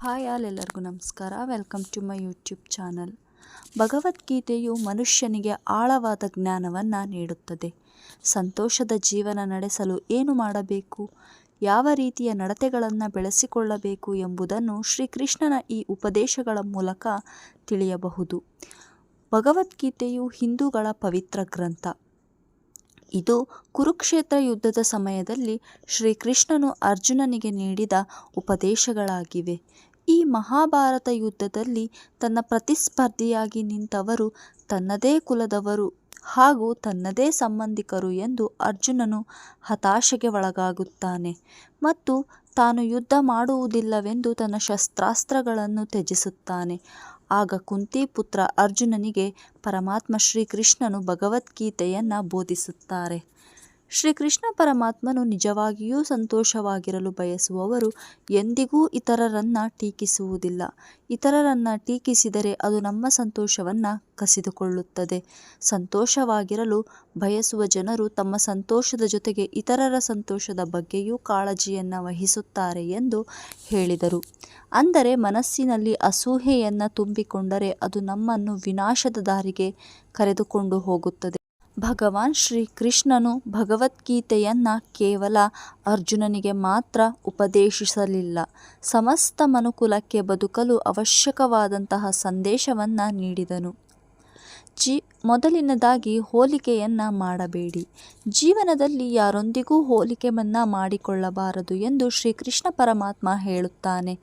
Hi all ಎಲ್ಲರಿಗೂ ನಮಸ್ಕಾರ. Welcome to my YouTube channel ಭಗವದ್ಗೀತೆಯು ಮನುಷ್ಯನಿಗೆ ಆಳವಾದ ಜ್ಞಾನವನ್ನು ನೀಡುತ್ತದೆ. ಸಂತೋಷದ ಜೀವನ ನಡೆಸಲು ಏನು ಮಾಡಬೇಕು? ಯಾವ ರೀತಿಯ ನಡತೆಗಳನ್ನು ಬೆಳೆಸಿಕೊಳ್ಳಬೇಕು ಎಂಬುದನ್ನು ಶ್ರೀಕೃಷ್ಣನ ಈ ಉಪದೇಶಗಳ ಮೂಲಕ ತಿಳಿಯಬಹುದು. ಭಗವದ್ಗೀತೆಯು ಹಿಂದೂಗಳ ಪವಿತ್ರ ಗ್ರಂಥ. ಇದು ಕುರುಕ್ಷೇತ್ರ ಯುದ್ಧದ ಸಮಯದಲ್ಲಿ ಶ್ರೀಕೃಷ್ಣನು ಅರ್ಜುನನಿಗೆ ನೀಡಿದ ಉಪದೇಶಗಳಾಗಿವೆ. ಈ ಮಹಾಭಾರತ ಯುದ್ಧದಲ್ಲಿ ತನ್ನ ಪ್ರತಿಸ್ಪರ್ಧಿಯಾಗಿ ನಿಂತವರು ತನ್ನದೇ ಕುಲದವರು ಹಾಗೂ ತನ್ನದೇ ಸಂಬಂಧಿಕರು ಎಂದು ಅರ್ಜುನನು ಹತಾಶೆಗೆ ಒಳಗಾಗುತ್ತಾನೆ. ಮತ್ತು ತಾನು ಯುದ್ಧ ಮಾಡುವುದಿಲ್ಲವೆಂದು ತನ್ನ ಶಸ್ತ್ರಾಸ್ತ್ರಗಳನ್ನು ತ್ಯಜಿಸುತ್ತಾನೆ. ಆಗ ಕುಂತಿ ಪುತ್ರ ಅರ್ಜುನನಿಗೆ ಪರಮಾತ್ಮ ಶ್ರೀಕೃಷ್ಣನು ಭಗವದ್ಗೀತೆಯನ್ನು ಬೋಧಿಸುತ್ತಾರೆ. ಶ್ರೀಕೃಷ್ಣ ಪರಮಾತ್ಮನು ನಿಜವಾಗಿಯೂ ಸಂತೋಷವಾಗಿರಲು ಬಯಸುವವರು ಎಂದಿಗೂ ಇತರರನ್ನು ಟೀಕಿಸುವುದಿಲ್ಲ. ಇತರರನ್ನು ಟೀಕಿಸಿದರೆ ಅದು ನಮ್ಮ ಸಂತೋಷವನ್ನು ಕಸಿದುಕೊಳ್ಳುತ್ತದೆ. ಸಂತೋಷವಾಗಿರಲು ಬಯಸುವ ಜನರು ತಮ್ಮ ಸಂತೋಷದ ಜೊತೆಗೆ ಇತರರ ಸಂತೋಷದ ಬಗ್ಗೆಯೂ ಕಾಳಜಿಯನ್ನು ವಹಿಸುತ್ತಾರೆ ಎಂದು ಹೇಳಿದರು. ಅಂದರೆ ಮನಸ್ಸಿನಲ್ಲಿ ಅಸೂಹೆಯನ್ನು ತುಂಬಿಕೊಂಡರೆ ಅದು ನಮ್ಮನ್ನು ವಿನಾಶದ ದಾರಿಗೆ ಕರೆದುಕೊಂಡು ಹೋಗುತ್ತದೆ. ಭಗವಾನ್ ಶ್ರೀಕೃಷ್ಣನು ಭಗವದ್ಗೀತೆಯನ್ನು ಕೇವಲ ಅರ್ಜುನನಿಗೆ ಮಾತ್ರ ಉಪದೇಶಿಸಲಿಲ್ಲ. ಸಮಸ್ತ ಮನುಕುಲಕ್ಕೆ ಬದುಕಲು ಅವಶ್ಯಕವಾದಂತಹ ಸಂದೇಶವನ್ನು ನೀಡಿದನು. ಜಿ, ಮೊದಲಿನದಾಗಿ ಹೋಲಿಕೆಯನ್ನು ಮಾಡಬೇಡಿ. ಜೀವನದಲ್ಲಿ ಯಾರೊಂದಿಗೂ ಹೋಲಿಕೆಯನ್ನು ಮಾಡಿಕೊಳ್ಳಬಾರದು ಎಂದು ಶ್ರೀಕೃಷ್ಣ ಪರಮಾತ್ಮ ಹೇಳುತ್ತಾನೆ.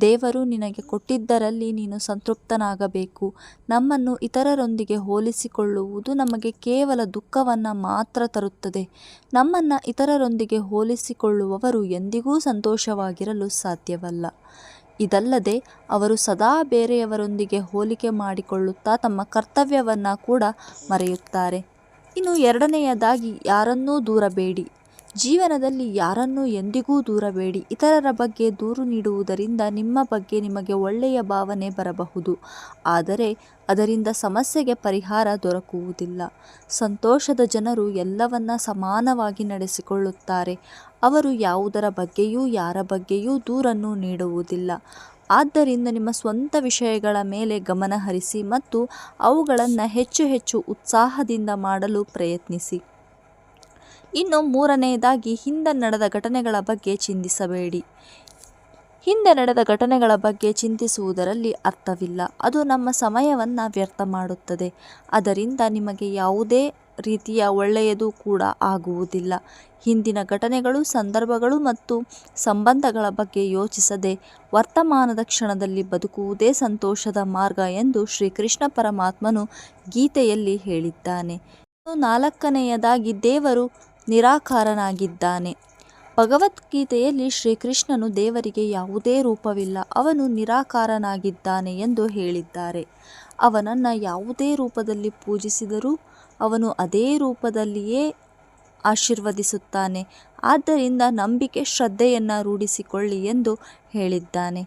ದೇವರು ನಿನಗೆ ಕೊಟ್ಟಿದ್ದರಲ್ಲಿ ನೀನು ಸಂತೃಪ್ತನಾಗಬೇಕು. ನಮ್ಮನ್ನು ಇತರರೊಂದಿಗೆ ಹೋಲಿಸಿಕೊಳ್ಳುವುದು ನಮಗೆ ಕೇವಲ ದುಃಖವನ್ನು ಮಾತ್ರ ತರುತ್ತದೆ. ನಮ್ಮನ್ನು ಇತರರೊಂದಿಗೆ ಹೋಲಿಸಿಕೊಳ್ಳುವವರು ಎಂದಿಗೂ ಸಂತೋಷವಾಗಿರಲು ಸಾಧ್ಯವಲ್ಲ. ಇದಲ್ಲದೆ ಅವರು ಸದಾ ಬೇರೆಯವರೊಂದಿಗೆ ಹೋಲಿಕೆ ಮಾಡಿಕೊಳ್ಳುತ್ತಾ ತಮ್ಮ ಕರ್ತವ್ಯವನ್ನು ಕೂಡ ಮರೆಯುತ್ತಾರೆ. ಇನ್ನು ಎರಡನೆಯದಾಗಿ ಯಾರನ್ನೂ ದೂರಬೇಡಿ. ಜೀವನದಲ್ಲಿ ಯಾರನ್ನೂ ಎಂದಿಗೂ ದೂರಬೇಡಿ. ಇತರರ ಬಗ್ಗೆ ದೂರು ನೀಡುವುದರಿಂದ ನಿಮ್ಮ ಬಗ್ಗೆ ನಿಮಗೆ ಒಳ್ಳೆಯ ಭಾವನೆ ಬರಬಹುದು. ಆದರೆ ಅದರಿಂದ ಸಮಸ್ಯೆಗೆ ಪರಿಹಾರ ದೊರಕುವುದಿಲ್ಲ. ಸಂತೋಷದ ಜನರು ಎಲ್ಲವನ್ನ ಸಮಾನವಾಗಿ ನಡೆಸಿಕೊಳ್ಳುತ್ತಾರೆ. ಅವರು ಯಾವುದರ ಬಗ್ಗೆಯೂ ಯಾರ ಬಗ್ಗೆಯೂ ದೂರನ್ನು ನೀಡುವುದಿಲ್ಲ. ಆದ್ದರಿಂದ ನಿಮ್ಮ ಸ್ವಂತ ವಿಷಯಗಳ ಮೇಲೆ ಗಮನ ಹರಿಸಿ ಮತ್ತು ಅವುಗಳನ್ನು ಹೆಚ್ಚು ಹೆಚ್ಚು ಉತ್ಸಾಹದಿಂದ ಮಾಡಲು ಪ್ರಯತ್ನಿಸಿ. ಇನ್ನು ಮೂರನೆಯದಾಗಿ ಹಿಂದೆ ನಡೆದ ಘಟನೆಗಳ ಬಗ್ಗೆ ಚಿಂತಿಸಬೇಡಿ. ಹಿಂದೆ ನಡೆದ ಘಟನೆಗಳ ಬಗ್ಗೆ ಚಿಂತಿಸುವುದರಲ್ಲಿ ಅರ್ಥವಿಲ್ಲ. ಅದು ನಮ್ಮ ಸಮಯವನ್ನು ವ್ಯರ್ಥ ಮಾಡುತ್ತದೆ. ಅದರಿಂದ ನಿಮಗೆ ಯಾವುದೇ ರೀತಿಯ ಒಳ್ಳೆಯದು ಕೂಡ ಆಗುವುದಿಲ್ಲ. ಹಿಂದಿನ ಘಟನೆಗಳು, ಸಂದರ್ಭಗಳು ಮತ್ತು ಸಂಬಂಧಗಳ ಬಗ್ಗೆ ಯೋಚಿಸದೆ ವರ್ತಮಾನದ ಕ್ಷಣದಲ್ಲಿ ಬದುಕುವುದೇ ಸಂತೋಷದ ಮಾರ್ಗ ಎಂದು ಶ್ರೀಕೃಷ್ಣ ಪರಮಾತ್ಮನು ಗೀತೆಯಲ್ಲಿ ಹೇಳಿದ್ದಾನೆ. ನಾಲ್ಕನೆಯದಾಗಿ ದೇವರು ನಿರಾಕಾರನಾಗಿದ್ದಾನೆ. ಭಗವದ್ಗೀತೆಯಲ್ಲಿ ಶ್ರೀಕೃಷ್ಣನು ದೇವರಿಗೆ ಯಾವುದೇ ರೂಪವಿಲ್ಲ, ಅವನು ನಿರಾಕಾರನಾಗಿದ್ದಾನೆ ಎಂದು ಹೇಳಿದ್ದಾರೆ. ಅವನನ್ನು ಯಾವುದೇ ರೂಪದಲ್ಲಿ ಪೂಜಿಸಿದರೂ ಅವನು ಅದೇ ರೂಪದಲ್ಲಿಯೇ ಆಶೀರ್ವದಿಸುತ್ತಾನೆ. ಆದ್ದರಿಂದ ನಂಬಿಕೆ, ಶ್ರದ್ಧೆಯನ್ನು ರೂಢಿಸಿಕೊಳ್ಳಿ ಎಂದು ಹೇಳಿದ್ದಾನೆ.